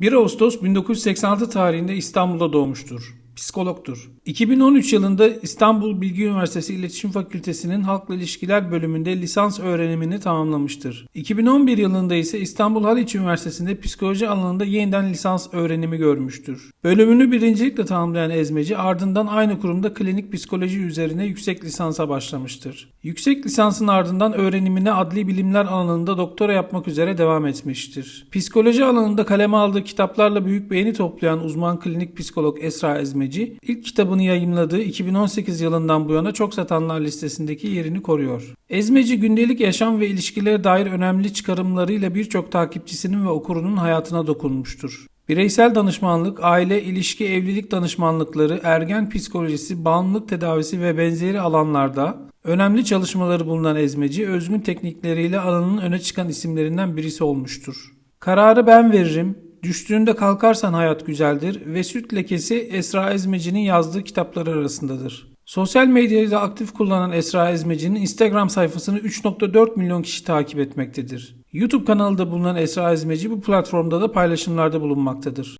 1 Ağustos 1986 tarihinde İstanbul'da doğmuştur. Psikologtur. 2013 yılında İstanbul Bilgi Üniversitesi İletişim Fakültesi'nin Halkla İlişkiler bölümünde lisans öğrenimini tamamlamıştır. 2011 yılında ise İstanbul Haliç Üniversitesi'nde psikoloji alanında yeniden lisans öğrenimi görmüştür. Bölümünü birincilikle tamamlayan Ezmeci ardından aynı kurumda klinik psikoloji üzerine yüksek lisansa başlamıştır. Yüksek lisansın ardından öğrenimine adli bilimler alanında doktora yapmak üzere devam etmiştir. Psikoloji alanında kaleme aldığı kitaplarla büyük beğeni toplayan uzman klinik psikolog Esra Ezmeci, ilk kitabını yayımladığı 2018 yılından bu yana çok satanlar listesindeki yerini koruyor. Ezmeci gündelik yaşam ve ilişkilere dair önemli çıkarımlarıyla birçok takipçisinin ve okurunun hayatına dokunmuştur. Bireysel danışmanlık, aile, ilişki, evlilik danışmanlıkları, ergen psikolojisi, bağımlılık tedavisi ve benzeri alanlarda önemli çalışmaları bulunan Ezmeci, özgün teknikleriyle alanın öne çıkan isimlerinden birisi olmuştur. Kararı ben veririm, düştüğünde kalkarsan hayat güzeldir ve Süt Lekesi Esra Ezmeci'nin yazdığı kitapları arasındadır. Sosyal medyayı da aktif kullanan Esra Ezmeci'nin Instagram sayfasını 3.4 milyon kişi takip etmektedir. YouTube kanalı da bulunan Esra Ezmeci bu platformda da paylaşımlarda bulunmaktadır.